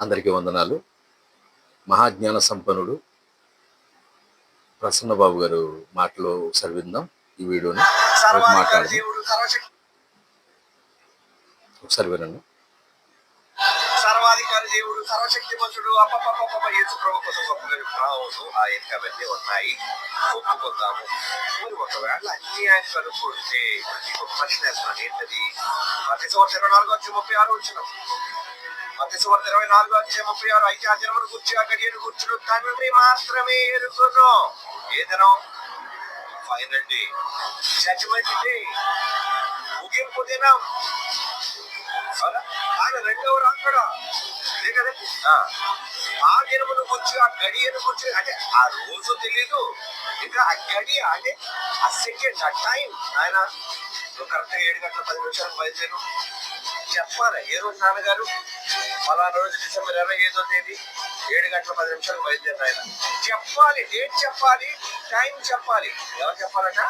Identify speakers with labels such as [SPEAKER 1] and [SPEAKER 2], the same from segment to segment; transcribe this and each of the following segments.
[SPEAKER 1] అందరికీ వందనాలు. మహాజ్ఞాన సంపన్నుడు ప్రసన్నబాబు గారు మాటలో ఒకసారి విందాం ఈ వీడియోని. మాట్లాడదాం. ఒకసారి వినండి.
[SPEAKER 2] సర్వాధికారి దేవుడు సర్వశక్తిమంతుడు అప్పపప్ప యేసు ప్రభు కోసం గొప్పగా చెప్తున్నావు ఆయన అవన్నీ ఉన్నాయి. ఒప్పుకుందాము. మరి ఒకవేళ అన్ని ఆయన కనుక్కుంటే నీకు ప్రశ్న వేస్తున్నాను ఏంటది? మత సంవత్సరం నాలుగు వచ్చి ముప్పై ఆరు వచ్చిన. మత ఇరవై నాలుగు వచ్చే ముప్పై ఆరు ఐదు ఆ కూర్చు కూర్చి ఆ గడియను కూర్చుని తండ్రి మాత్రమే ఎరుగును ఏదనం ఫైనల్ డే జడ్జిమెంట్ డే ముగింపు దినం. ఆయన రెండవ రాకడ కదా? ఆ. దినమును కూర్చు ఆ గడియను కూర్చు అంటే ఆ రోజు తెలీదు. ఇంకా ఆ గడియ అంటే ఆ సెకండ్ ఆ టైం. ఆయన నువ్వు కరెక్ట్గా ఏడు గంటల పది నిమిషాలకు బయలుదేరు. చెప్పాలి? ఏ రోజు నాన్నగారు? ఫలానా రోజు డిసెంబర్ ఇరవై ఐదో తేదీ ఏడు గంటల పది నిమిషాలు బయలుదేరు ఆయన. చెప్పాలి డేట్ చెప్పాలి టైం చెప్పాలి. ఎవరు చెప్పాలట?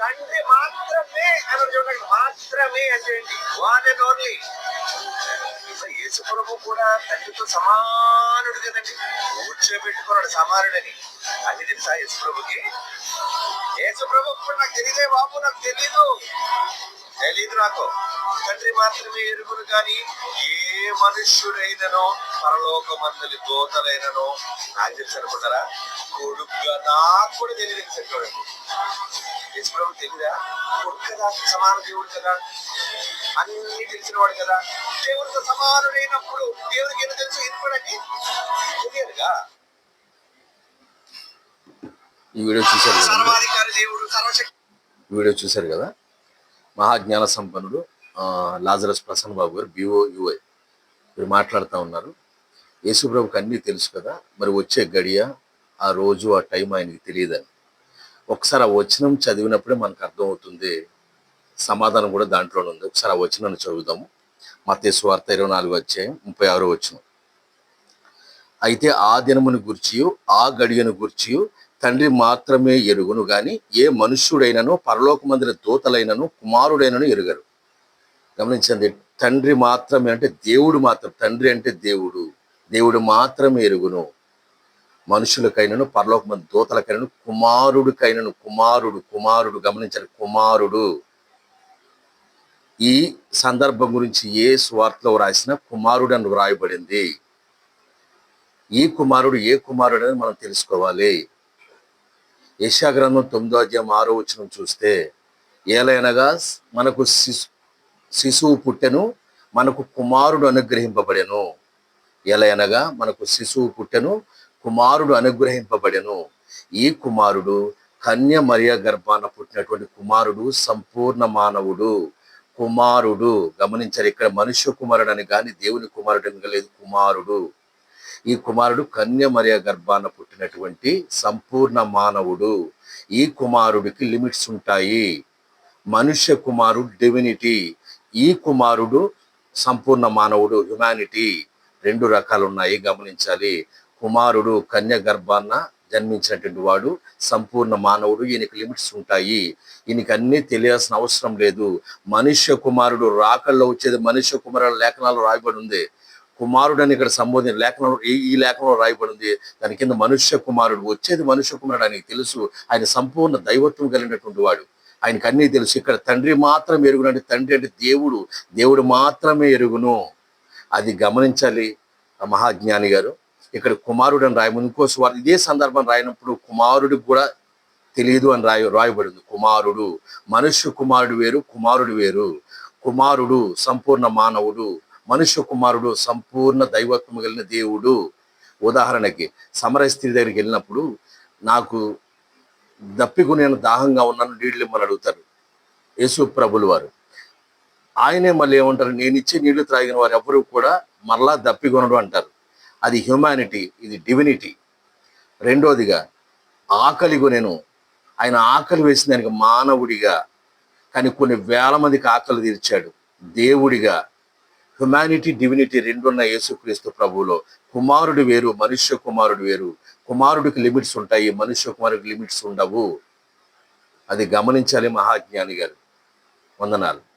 [SPEAKER 2] తండ్రి మాత్రమే అని చూడండి మాత్రమే అంటే ఏంటి? వన్ అండ్ ఓన్లీ యేసు కూడా తండ్రితో సమానుడు కదండి కూర్చోబెట్టుకున్నాడు సమానుడని. అది తెలుసా యశుప్రభుకి యేసుప్రభు యేసు కూడా నాకు తెలియదే బాబు నాకు తెలీదు. తెలీదు నాకు. తండ్రి మాత్రమే ఎరుగును కానీ ఏ మనుష్యుడైననో పరలోక మందలి దోతలైననో నాకు తెలుసు అనుకుంటారా? కొడుకుగా నాకు కూడా తెలియదు చెప్పాడు ప్రభు తెలియదా కొడుకు కదా సమాన దేవుడు కదా? అన్ని తెలిసినవాడు కదా? దేవుడితో సమానుడైనప్పుడు దేవుడికి ఏదో తెలుసు? ఎందుకంటే తెలియదుగా?
[SPEAKER 1] ఈ వీడియో చూశారు
[SPEAKER 2] సర్వాధికారి దేవుడు సర్వశక్తి.
[SPEAKER 1] ఈ వీడియో చూశారు కదా? మహాజ్ఞాన సంపన్నుడు లాజరస్ ప్రసన్న బాబు గారు బిఓ యుఐ మీరు మాట్లాడుతూ ఉన్నారు. యేసుప్రభుకి అన్నీ తెలుసు కదా? మరి వచ్చే గడియ ఆ రోజు ఆ టైం ఆయనకి తెలియదని. ఒకసారి ఆ వచనం చదివినప్పుడే మనకు అర్థమవుతుంది. సమాధానం కూడా దాంట్లోనే ఉంది. ఒకసారి ఆ వచనాన్ని చదువుదాము. మత వార్త ఇరవై నాలుగు వచ్చే ముప్పై ఆరో వచనం. అయితే ఆ దినమును గుర్చి ఆ గడియను గుర్చి తండ్రి మాత్రమే ఎరుగును గాని ఏ మనుష్యుడైనను పరలోకమందిన దూతలైనను కుమారుడైనను ఎరుగరు. గమనించండి తండ్రి మాత్రమే అంటే దేవుడు మాత్రం తండ్రి అంటే దేవుడు. దేవుడు మాత్రమే ఎరుగును. మనుషులకైనను పరలోకమంది దూతలకైనను కుమారుడికైనను కుమారుడు కుమారుడు గమనించండి కుమారుడు. ఈ సందర్భం గురించి ఏ స్వార్థలో రాసిన కుమారుడు అని వ్రాయబడింది. ఈ కుమారుడు ఏ కుమారుడు అని మనం తెలుసుకోవాలి. యశాగ్రంథం తొమ్మిదో అధ్యాయం ఆరో వచ్చిన చూస్తే ఏలైనగా మనకు శిశు శిశువు పుట్టెను మనకు కుమారుడు అనుగ్రహింపబడెను. ఎలయనగా మనకు శిశువు పుట్టెను కుమారుడు అనుగ్రహింపబడెను. ఈ కుమారుడు కన్య మరియ గర్భాన పుట్టినటువంటి కుమారుడు సంపూర్ణ మానవుడు. కుమారుడు గమనించారు ఇక్కడ మనుష్య కుమారుడు అని కానీ దేవుని కుమారుడు అని లేదు కుమారుడు. ఈ కుమారుడు కన్య మరియ గర్భాన పుట్టినటువంటి సంపూర్ణ మానవుడు. ఈ కుమారుడికి లిమిట్స్ ఉంటాయి. మనుష్య కుమారుడు డివినిటీ ఈ కుమారుడు సంపూర్ణ మానవుడు హ్యుమానిటీ. రెండు రకాలు ఉన్నాయి గమనించాలి. కుమారుడు కన్య గర్భాన్న జన్మించినటువంటి వాడు సంపూర్ణ మానవుడు ఈయనకి లిమిట్స్ ఉంటాయి. ఈయనకి అన్నీ తెలియాల్సిన అవసరం లేదు. మనుష్య కుమారుడు రాకల్లో వచ్చేది మనుష్య కుమారుడు లేఖనాలు రాయబడి ఉంది. కుమారుడు అని ఇక్కడ సంబోధన లేఖనం ఈ- ఈ లేఖనంలో రాయబడి ఉంది. దాని కింద మనుష్య కుమారుడు వచ్చేది మనుష్య కుమారుడు ఆయనకి తెలుసు. ఆయన సంపూర్ణ దైవత్వం కలిగినటువంటి వాడు. ఆయనకు అన్నీ తెలుసు. ఇక్కడ తండ్రి మాత్రం ఎరుగును అంటే తండ్రి అంటే దేవుడు. దేవుడు మాత్రమే ఎరుగును. అది గమనించాలి. మహాజ్ఞాని గారు ఇక్కడ కుమారుడు అని రాయము ఇంకో స్వార్ ఇదే సందర్భం రాయినప్పుడు కుమారుడికి కూడా తెలియదు అని రాయ రాయబడింది. కుమారుడు మనుష్య కుమారుడు వేరు కుమారుడు వేరు. కుమారుడు సంపూర్ణ మానవుడు మనుష్య కుమారుడు సంపూర్ణ దైవత్వం కలిగిన దేవుడు. ఉదాహరణకి సమర స్త్రీ దగ్గరికి వెళ్ళినప్పుడు నాకు దప్పికు నేను దాహంగా ఉన్నాను నీళ్ళు ఇమ్మని అడుగుతారు. యేసు ప్రభులు వారు. ఆయనే మళ్ళీ ఏమంటారు నేను ఇచ్చే నీళ్ళు త్రాగిన వారు ఎవరు కూడా మరలా దప్పికొనడు అంటారు. అది హ్యుమానిటీ ఇది డివినిటీ రెండోదిగా ఆకలిగా నేను ఆయన ఆకలి వేసిన దానికి మానవుడిగా కానీ కొన్ని వేల మందికి ఆకలి తీర్చాడు. దేవుడిగా హ్యుమానిటీ డివినిటీ రెండున్న యేసుక్రీస్తు ప్రభువులో కుమారుడు వేరు మనుష్య కుమారుడు వేరు కుమారుడికి లిమిట్స్ ఉంటాయి మనుష్య కుమారుడికి లిమిట్స్ ఉండవు. అది గమనించాలి మహాజ్ఞాని గారు. వందనాలు.